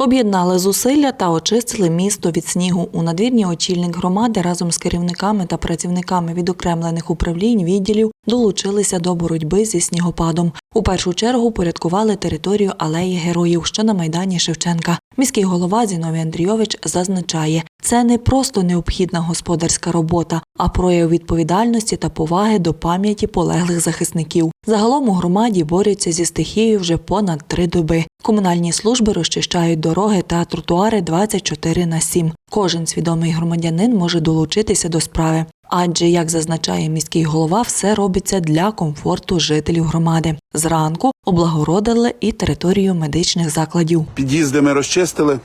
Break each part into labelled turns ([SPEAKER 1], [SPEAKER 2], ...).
[SPEAKER 1] Об'єднали зусилля та очистили місто від снігу. У надвірні очільник громади разом з керівниками та працівниками відокремлених управлінь відділів долучилися до боротьби зі снігопадом. У першу чергу порядкували територію алеї героїв, що на майдані Шевченка. Міський голова Зіновій Андрійович зазначає, це не просто необхідна господарська робота, а прояв відповідальності та поваги до пам'яті полеглих захисників. Загалом у громаді борються зі стихією вже понад три доби. Комунальні служби розчищають дороги та тротуари 24 на 7. Кожен свідомий громадянин може долучитися до справи. Адже, як зазначає міський голова, все робиться для комфорту жителів громади. Зранку облагородили і територію медичних закладів.
[SPEAKER 2] Під'їзди ми розчистили.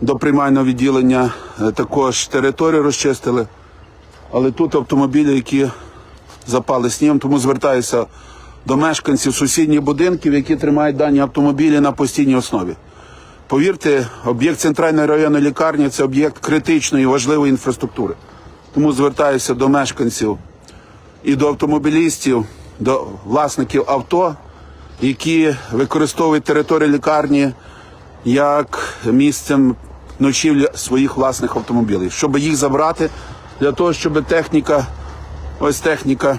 [SPEAKER 2] До приймального відділення е, також територію розчистили. Але тут автомобілі, які запали снігом, тому звертаюся до мешканців сусідніх будинків, які тримають дані автомобілі на постійній основі. Повірте, об'єкт центральної районної лікарні це об'єкт критичної важливої інфраструктури. Тому звертаюся до мешканців і до автомобілістів, до власників авто, які використовують територію лікарні як місцем ночівлі своїх власних автомобілів, щоб їх забрати для того, щоб техніка, ось техніка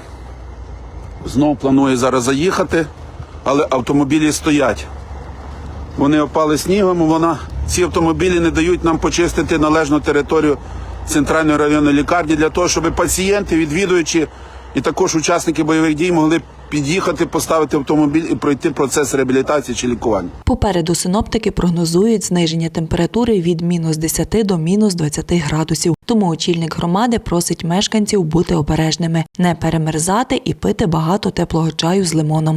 [SPEAKER 2] знов планує зараз заїхати, але автомобілі стоять. Вони опали снігом, вона, ці автомобілі не дають нам почистити належну територію центральної районної лікарні для того, щоб пацієнти, відвідуючі і також учасники бойових дій могли під'їхати, поставити автомобіль і пройти процес реабілітації чи лікування.
[SPEAKER 1] Попереду синоптики прогнозують зниження температури від мінус 10 до мінус 20 градусів. Тому очільник громади просить мешканців бути обережними, не перемерзати і пити багато теплого чаю з лимоном.